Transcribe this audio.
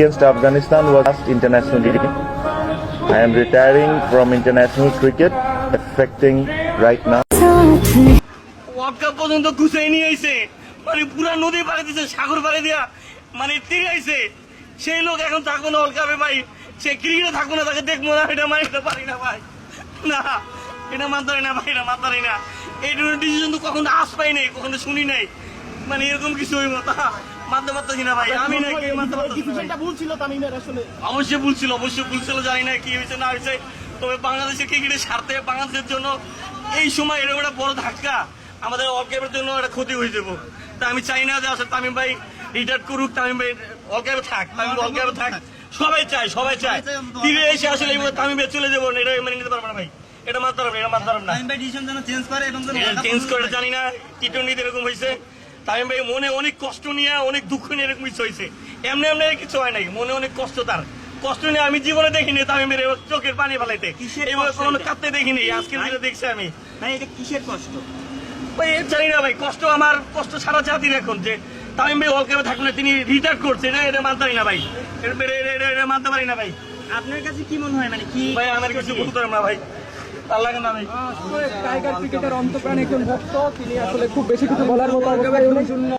against Afghanistan was last international game. I am retiring from international cricket, affecting right now. World cup পর্যন্ত ঘুষাই নিয়ে আইছে। মানে পুরা নদী পাড়ে দিছে সাগর পাড়ে দিয়া। মানে তীরে আইছে। সেই লোক এখন থাকব না ওয়ার্ল্ড কাপে ভাই। সে ক্রিকেটে থাকব না তাকে দেখব না। এটা মানতে পারি না ভাই। না এটা মানতে না ভাই এটা মানতে না। এই ডিসিশন তো কখনো আস পাই নাই কখনো শুনি নাই। মানে এরকম কিছু হইব তা মানতে পারতেছি না ভাই আমি মানতে পারতেছি। ভুল ছিল তামিমের আসলে। অবশ্যই ভুল ছিল অবশ্যই ভুল ছিল জানি না কি হয়েছে না হয়েছে। তবে বাংলাদেশের ক্রিকেটের স্বার্থে বাংলাদেশের জন্য এই সময় এরকম একটা বড় ধাক্কা আমাদের জন্য একটা ক্ষতি হয়ে যাব। তা আমি চাই না যে আসলে তামিম ভাই রিটায়ার করুক তামিম ভাই অল্পে থাক তামিম অল্পে থাক। সবাই চায় সবাই চায়। তীরে এসে আসলে তামিম ভাই চলে যাব এটা মেনে নিতে পারব না ভাই। এটা মানতে পারব এটা মানতে পারব না। চেঞ্জ করে চেঞ্জ করে জানি না টি টোয়েন্টিতে এরকম হয়েছে। তামিম ভাই মনে অনেক কষ্ট নিয়ে অনেক দুঃখ নিয়ে এরকম কিছু হয়েছে। এমনি এমনি কিছু হয় নাই। মনে অনেক কষ্ট তার। কষ্ট নিয়ে আমি জীবনে দেখিনি তামিমের এবার চোখের পানি ফেলাইতে। কষ্ট? কখনো কাঁদতে দেখিনি আজকে যেটা দেখছি আমি। ভাই এটা কিসের কষ্ট? ভাই জানি না ভাই কষ্ট আমার কষ্ট সারা জাতির এখন যে তামিম ভাই ওয়ার্ল্ড থাকলে তিনি রিটায়ার করছে এটা এটা মানতে পারি না ভাই। এটা- মানতে পারি না ভাই। আপনার কাছে কি মনে হয়? মানে কি ভাই আমার কিছু বলতে না না ভাই। টাইগার ক্রিকেটের অন্তপ্রাণ একজন ভক্ত তিনি আসলে খুব বেশি কিছু বলার মতো।